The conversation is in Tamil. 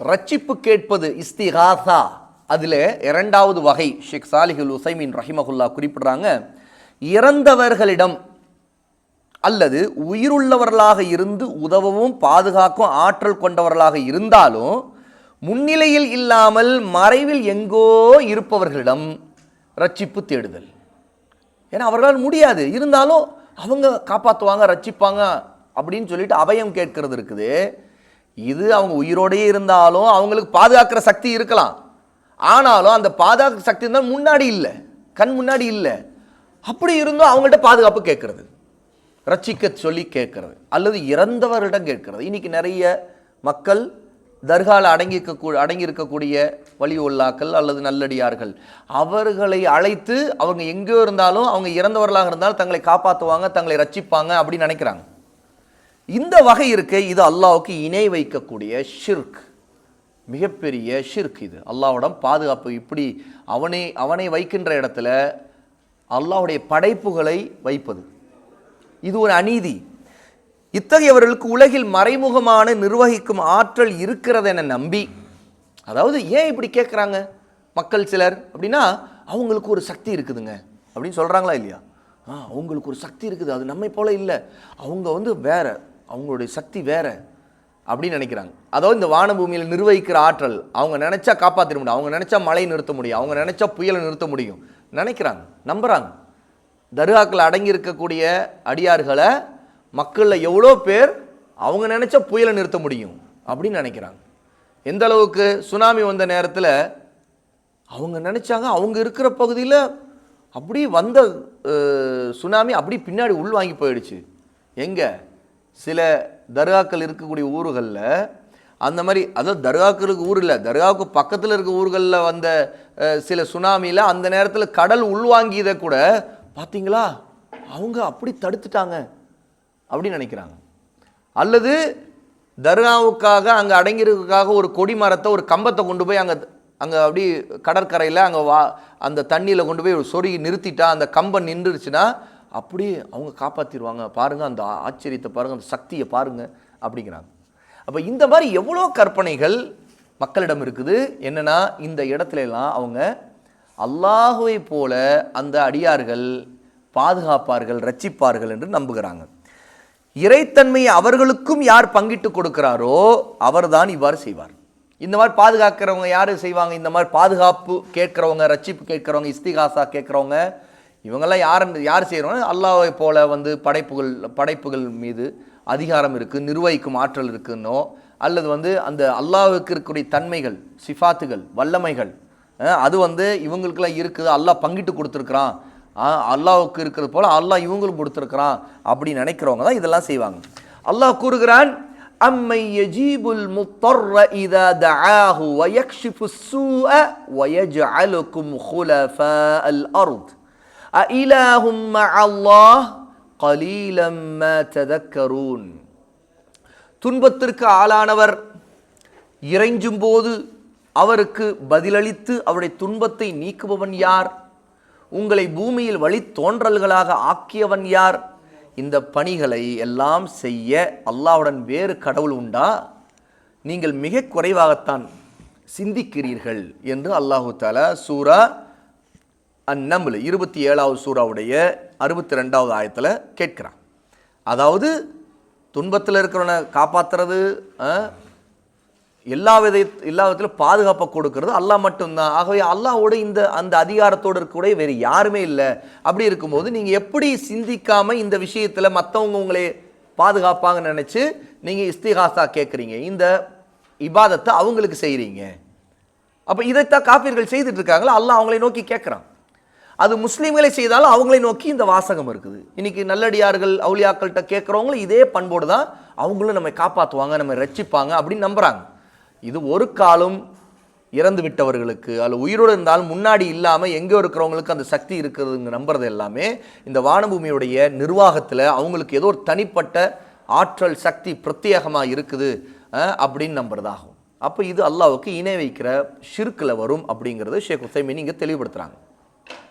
ரட்சிப்பு கேட்பது இஸ்திகாசா. அதில் இரண்டாவது வகை ஷேக் சாலிஹுல் உசைமின் ரஹிமகுல்லா குறிப்பிடுறாங்க. இறந்தவர்களிடம் அல்லது உயிருள்ளவர்களாக இருந்து உதவவும் பாதுகாக்கும் ஆற்றல் கொண்டவர்களாக இருந்தாலும் முன்னிலையில் இல்லாமல் மறைவில் எங்கோ இருப்பவர்களிடம் ரட்சிப்பு தேடுதல். ஏன்னா அவர்களால் முடியாது. இருந்தாலும் அவங்க காப்பாற்றுவாங்க ரட்சிப்பாங்க அப்படின்னு சொல்லிட்டு அபயம் கேட்கறது இருக்குது. இது அவங்க உயிரோடையே இருந்தாலும் அவங்களுக்கு பாதுகாக்கிற சக்தி இருக்கலாம். ஆனாலும் அந்த பாதுகாக்கிற சக்தி இருந்தால் முன்னாடி இல்லை. கண் முன்னாடி இல்லை. அப்படி இருந்தும் அவங்கள்ட்ட பாதுகாப்பு கேட்கறது. ரட்சிக்க சொல்லி கேட்கறது. அல்லது இறந்தவர்களிடம் கேட்கறது. இன்னைக்கு நிறைய மக்கள் தர்காவில் அடங்கியிருக்க அடங்கியிருக்கக்கூடிய அடங்கி வழி அல்லது நல்லடியார்கள். அவர்களை அழைத்து அவங்க எங்கேயோ இருந்தாலும் அவங்க இறந்தவர்களாக இருந்தாலும் தங்களை காப்பாற்றுவாங்க தங்களை ரட்சிப்பாங்க அப்படின்னு நினைக்கிறாங்க. இந்த வகை இருக்க இது அல்லாவுக்கு இணை வைக்கக்கூடிய ஷிர்க். மிகப்பெரிய ஷிர்க் இது. அல்லாஹ்விடம் பாதுகாப்பு இப்படி அவனை அவனை வைக்கின்ற இடத்துல அல்லாவுடைய படைப்புகளை வைப்பது. இது ஒரு அநீதி. இத்தகையவர்களுக்கு உலகில் மறைமுகமான நிர்வகிக்கும் ஆற்றல் இருக்கிறது என நம்பி அதாவது ஏன் இப்படி கேட்குறாங்க மக்கள் சிலர் அப்படின்னா அவங்களுக்கு ஒரு சக்தி இருக்குதுங்க. அப்படின்னு சொல்கிறாங்களா இல்லையா? ஆ அவங்களுக்கு ஒரு சக்தி இருக்குது. அது நம்மை போல இல்லை. அவங்க வந்து வேற அவங்களுடைய சக்தி வேறு அப்படின்னு நினைக்கிறாங்க. அதாவது இந்த வானபூமியில் நிர்வகிக்கிற ஆற்றல் அவங்க நினச்சா காப்பாற்றிட முடியும் அவங்க நினச்சா மழை நிறுத்த முடியும் அவங்க நினச்சா புயலை நிறுத்த முடியும். நினைக்கிறாங்க நம்புகிறாங்க தர்காக்கள் அடங்கி இருக்கக்கூடிய அடியார்களை மக்களில் எவ்வளோ பேர் அவங்க நினச்சா புயலை நிறுத்த முடியும் அப்படின்னு நினைக்கிறாங்க. எந்த அளவுக்கு சுனாமி வந்த நேரத்தில் அவங்க நினச்சாங்க அவங்க இருக்கிற பகுதியில் அப்படி வந்த சுனாமி அப்படி பின்னாடி உள்வாங்கி போயிடுச்சு. எங்கே? சில தர்காக்கள் இருக்கக்கூடிய ஊர்களில் அந்த மாதிரி அதாவது தர்காக்களுக்கு ஊர் இல்லை தர்காவுக்கு பக்கத்தில் இருக்க ஊர்களில் வந்த சில சுனாமியில் அந்த நேரத்தில் கடல் உள்வாங்கியதை கூட பார்த்தீங்களா அவங்க அப்படி தடுத்துட்டாங்க அப்படின்னு நினைக்கிறாங்க. அல்லது தர்காவுக்காக அங்கே அடங்கியிருக்காக ஒரு கொடி மரத்தை ஒரு கம்பத்தை கொண்டு போய் அங்கே அங்கே அப்படி கடற்கரையில் அங்கே வா அந்த தண்ணியில் கொண்டு போய் ஒரு சொருகி நிறுத்திட்டா அந்த கம்பம் நின்றுருச்சுன்னா அப்படி அவங்க காப்பாற்றிடுவாங்க பாருங்கள் அந்த ஆச்சரியத்தை பாருங்கள் அந்த சக்தியை பாருங்கள் அப்படிங்கிறாங்க. அப்போ இந்த மாதிரி எவ்வளோ கற்பனைகள் மக்களிடம் இருக்குது. என்னென்னா இந்த இடத்துலலாம் அவங்க அல்லாஹுவை போல அந்த அடியார்கள் பாதுகாப்பார்கள் ரட்சிப்பார்கள் என்று நம்புகிறாங்க. இறைத்தன்மையை அவர்களுக்கும் யார் பங்கிட்டு கொடுக்கிறாரோ அவர்தான் இவ்வாறு செய்வார். இந்த மாதிரி பாதுகாக்கிறவங்க யார் செய்வாங்க? இந்த மாதிரி பாதுகாப்பு கேட்குறவங்க ரட்சிப்பு கேட்குறவங்க இஸ்திகாசா கேட்குறவங்க இவங்கெல்லாம் யார் யார் செய்கிறோன்னா அல்லாவை போல வந்து படைப்புகள் படைப்புகள் மீது அதிகாரம் இருக்குது நிர்வகிக்கும் ஆற்றல் இருக்குன்னோ அல்லது வந்து அந்த அல்லாவுக்கு இருக்கக்கூடிய தன்மைகள் சிஃபாத்துகள் வல்லமைகள் அது வந்து இவங்களுக்கெல்லாம் இருக்குது அல்லாஹ் பங்கிட்டு கொடுத்துருக்குறான். அல்லாவுக்கு இருக்கிறது போல் அல்லாஹ் இவங்களும் கொடுத்துருக்குறான் அப்படின்னு நினைக்கிறவங்க தான் இதெல்லாம் செய்வாங்க. அல்லாஹ் கூறுகிறான் அம்மை யஜீபுல் முத்தர்ர இதா தஆஹு வயக்ஷிஃபு ஸூஅ வயஜ்அலுக்கும் ஹுலஃபா அல் அர்த். அஇலாஹும் அல்லாஹ் கலீலம் ததக்கரூன். துன்பத்திற்கு ஆளானவர் இறைஞ்சும் போது அவருக்கு பதிலளித்து அவருடைய துன்பத்தை நீக்குபவன் யார்? உங்களை பூமியில் வழி தோன்றல்களாக ஆக்கியவன் யார்? இந்த பணிகளை எல்லாம் செய்ய அல்லாவுடன் வேறு கடவுள் உண்டா? நீங்கள் மிக குறைவாகத்தான் சிந்திக்கிறீர்கள் என்று அல்லாஹு தாலா சூரா அந்நம்ல இருபத்தி ஏழாவது சூறாவுடைய அறுபத்தி ரெண்டாவது ஆயத்தில் கேட்கிறான். அதாவது துன்பத்தில் இருக்கிறவனை காப்பாத்துறது எல்லா வித எல்லா விதத்திலும் பாதுகாப்பை கொடுக்கறது அல்லாஹ் மட்டும்தான். ஆகவே அல்லாவோட இந்த அந்த அதிகாரத்தோடு இருக்கக்கூடிய வேறு யாருமே இல்லை. அப்படி இருக்கும்போது நீங்கள் எப்படி சிந்திக்காமல் இந்த விஷயத்தில் மற்றவங்க உங்களை பாதுகாப்பாங்கன்னு நினச்சி நீங்கள் இஸ்திகாசா கேட்குறீங்க இந்த இபாதத்தை அவங்களுக்கு செய்கிறீங்க அப்போ இதைத்தான் காப்பீர்கள் செய்துட்டு இருக்காங்களா? அல்லாஹ் அவங்களை நோக்கி கேட்குறான் அது முஸ்லீம்களை செய்தாலும் அவங்களை நோக்கி இந்த வாசகம் இருக்குது. இன்னைக்கு நல்லடியார்கள் அவுளியாக்கள்கிட்ட கேட்குறவங்களும் இதே பண்போடு தான் அவங்களும் நம்மை காப்பாற்றுவாங்க நம்ம ரட்சிப்பாங்க அப்படின்னு நம்புகிறாங்க இது ஒரு காலம் இறந்து விட்டவர்களுக்கு அல்ல உயிரோடு இருந்தாலும் முன்னாடி இல்லாமல் எங்கே இருக்கிறவங்களுக்கு அந்த சக்தி இருக்கிறதுங்க நம்புறது எல்லாமே இந்த வானபூமியுடைய நிர்வாகத்தில் அவங்களுக்கு ஏதோ ஒரு தனிப்பட்ட ஆற்றல் சக்தி பிரத்யேகமாக இருக்குது அப்படின்னு நம்புறதாகும். அப்போ இது அல்லாவுக்கு இணை வைக்கிற ஷிர்கில் வரும் அப்படிங்கிறது ஷேக் உசைமின் இங்கே தெளிவுபடுத்துகிறாங்க